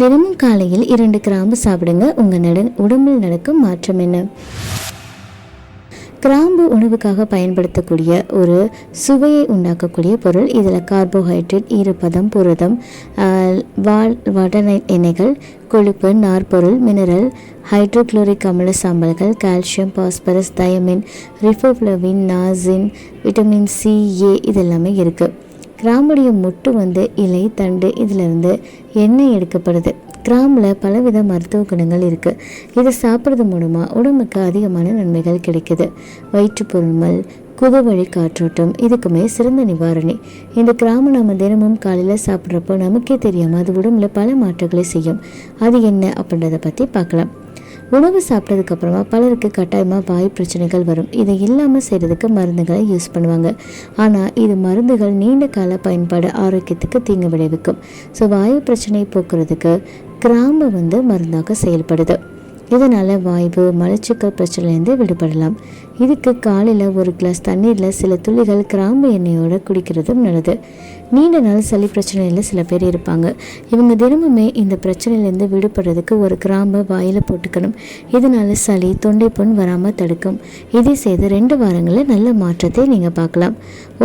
தினமும் காலையில் இரண்டு கிராம்பு சாப்பிடுங்க. உங்கள் நட உடம்பில் நடக்கும் மாற்றம் என்ன? கிராம்பு உணவுக்காக பயன்படுத்தக்கூடிய ஒரு சுவையை உண்டாக்கக்கூடிய பொருள் இதில் கார்போஹைட்ரேட் ஈரப்பதம் புரதம் வால் வடனை எண்ணெய்கள் கொழுப்பு நார்பொருள் மினரல் ஹைட்ரோக்ளோரிக் அமில சாம்பல்கள் calcium phosphorus thiamine riboflavin niacin vitamin C A இதெல்லாமே இருக்குது கிராம்புடைய மொட்டு வந்து இலை தண்டு இதிலிருந்து எண்ணெய் எடுக்கப்படுது. கிராமில் பலவித மருத்துவ குணங்கள் இருக்குது இதை சாப்பிட்றது மூலமாக உடம்புக்கு அதிகமான நன்மைகள் கிடைக்குது. வயிற்றுப்பொருமல் குதவழி காற்றோட்டம் இதுக்குமே சிறந்த நிவாரணி. இந்த கிராமம் நம்ம தினமும் காலையில் சாப்பிட்றப்போ நமக்கே தெரியாமல் அது உடம்புல பல மாற்றங்களை செய்யும். அது என்ன அப்படின்றத பற்றி பார்க்கலாம். உணவு சாப்பிட்டதுக்கு அப்புறமா பலருக்கு கட்டாயமாக வாய் பிரச்சனைகள் வரும். இதை இல்லாமல் செய்கிறதுக்கு மருந்துகளை யூஸ் பண்ணுவாங்க. ஆனால் இது மருந்துகள் நீண்ட கால பயன்பாடு ஆரோக்கியத்துக்கு தீங்கு விளைவிக்கும். ஸோ வாயு பிரச்சனையை போக்குறதுக்கு கிராம்பு வந்து மருந்தாக செயல்படுது. இதனால் வாய்வு மலச்சிக்கல் பிரச்சனைலேருந்து விடுபடலாம். இதுக்கு காலையில் ஒரு கிளாஸ் தண்ணீரில் சில துளிகள் கிராம்பு எண்ணெயோடு குடிக்கிறதும் நல்லது. நீண்ட நாள் சளி பிரச்சனையில் சில பேர் இருப்பாங்க. இவங்க தினமுமே இந்த பிரச்சனையிலேருந்து விடுபடுறதுக்கு ஒரு கிராம்பை வாயில் போட்டுக்கணும். இதனால சளி தொண்டை புண் வராமல் தடுக்கும். இதை செய்து ரெண்டு வாரங்களில் நல்ல மாற்றத்தை நீங்கள் பார்க்கலாம்.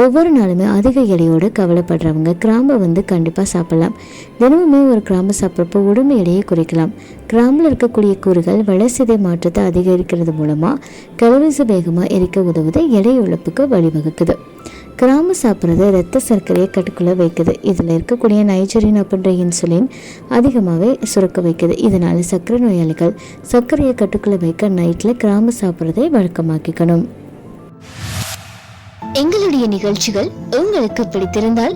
ஒவ்வொரு நாளுமே அதிக எடையோடு கவலைப்படுறவங்க கிராம்பை வந்து கண்டிப்பாக சாப்பிடலாம். தினமுமே ஒரு கிராம்பு சாப்பிட்றப்போ உடம்பு எடையை குறைக்கலாம். கிராமில் இருக்கக்கூடிய கூறுகள் வளர்சிதை மாற்றத்தை அதிகரிக்கிறது மூலமாக கலோரிஸை வேகமாக எரிக்க உதவுது எடை இழப்புக்கு வழிவகுக்குது. கிராம்பு சாப்பிட்றது ரத்த சர்க்கரையை கட்டுக்குள்ளே வைக்குது. இதில் இருக்கக்கூடிய நைஜரின் அப்படின்ற இன்சுலின் அதிகமாகவே சுரக்க வைக்குது. இதனால் சர்க்கரை நோயாளிகள் சர்க்கரையை கட்டுக்குள்ளே வைக்க நைட்டில் கிராம்பு சாப்பிட்றதை வழக்கமாக்கிக்கணும். எங்களுடைய நிகழ்ச்சிகள் உங்களுக்கு பிடித்திருந்தால்